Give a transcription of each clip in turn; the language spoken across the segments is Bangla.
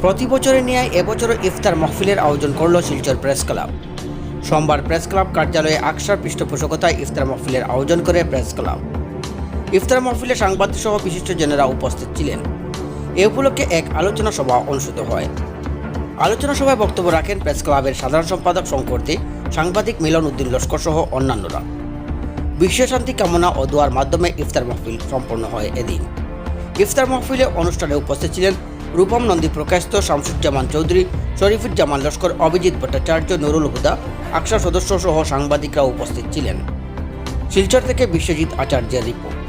প্রতি বছরের নিয়ে এবছরও ইফতার মহফিলের আয়োজন করল শিলচর প্রেস ক্লাব। সোমবার প্রেস ক্লাব কার্যালয়ে আকসার পৃষ্ঠপোষকতায় ইফতার মহফিলের আয়োজন করে প্রেস ক্লাব। ইফতার মহফিলে সাংবাদিক সহ বিশিষ্টজনেরা উপস্থিত ছিলেন। এ উপলক্ষে এক আলোচনা সভা অনুষ্ঠিত হয়। আলোচনা সভায় বক্তব্য রাখেন প্রেস ক্লাবের সাধারণ সম্পাদক শঙ্করদে সাংবাদিক মিলন উদ্দিন লস্কর সহ অন্যান্যরা। বিশ্বশান্তি কামনা ও দোয়ার মাধ্যমে ইফতার মাহফিল সম্পন্ন হয় এদিন। ইফতার মাহফিলে অনুষ্ঠানে উপস্থিত ছিলেন রূপম নন্দী প্রকাশিত শামসুজ্জামান চৌধুরী, শরীফুজ্জামান লস্কর, অভিজিৎ ভট্টাচার্য, নুরুল হুদা আকশা সদস্য সহ সাংবাদিকরা উপস্থিত ছিলেন। শিলচর থেকে বিশ্বজিৎ আচার্যের রিপোর্ট।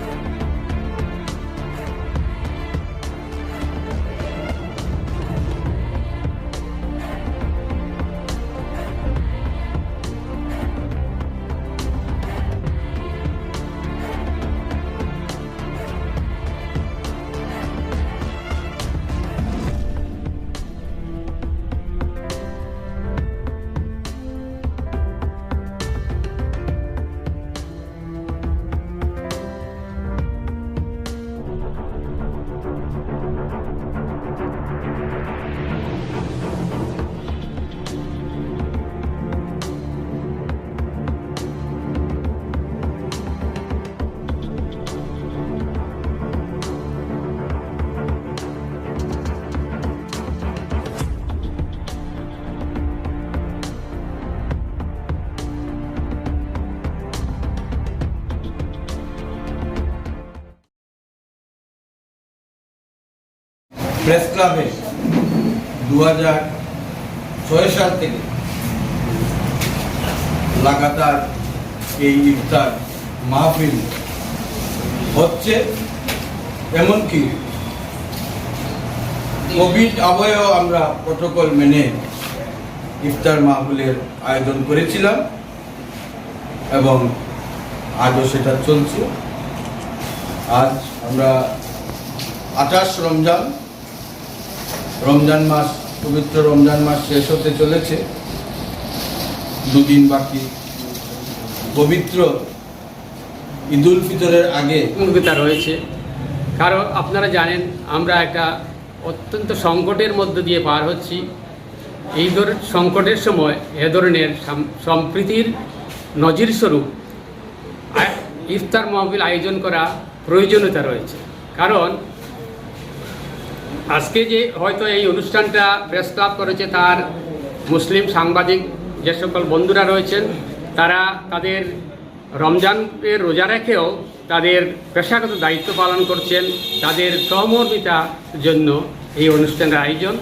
প্রেস ক্লাবে দু ছয় সাল থেকে লাগাতার এই ইফতার মাহফিল হচ্ছে, এমনকি কোভিড আবহেও আমরা প্রোটোকল মেনে ইফতার মাহফিলের আয়োজন করেছিলাম এবং আজও সেটা চলছে। আজ আমরা আঠাশ রমজান রমজান মাস, পবিত্র রমজান মাস শেষ হতে চলেছে। দুদিন বাকি। পবিত্র ঈদুল ফিতরের আগে উপযোগিতা রয়েছে। কারণ আপনারা জানেন, আমরা একটা অত্যন্ত সংকটের মধ্য দিয়ে পার হচ্ছি। এই ধরনের সংকটের সময় এ ধরনের সাম- সম্প্রীতির নজিরস্বরূপ আ- ইফতার মাহফিল আয়োজন করা প্রয়োজনীয়তা রয়েছে। কারণ আজকে যে হয়তো এই অনুষ্ঠানটা প্রেসক্লাব করেছে তার মুসলিম সাংবাদিক যে সকল বন্ধুরা রয়েছেন, তারা তাদের রমজানের রোজা রেখেও তাদের পেশাগত দায়িত্ব পালন করছেন, তাদের সহমর্মিতার জন্য এই অনুষ্ঠানের আয়োজন।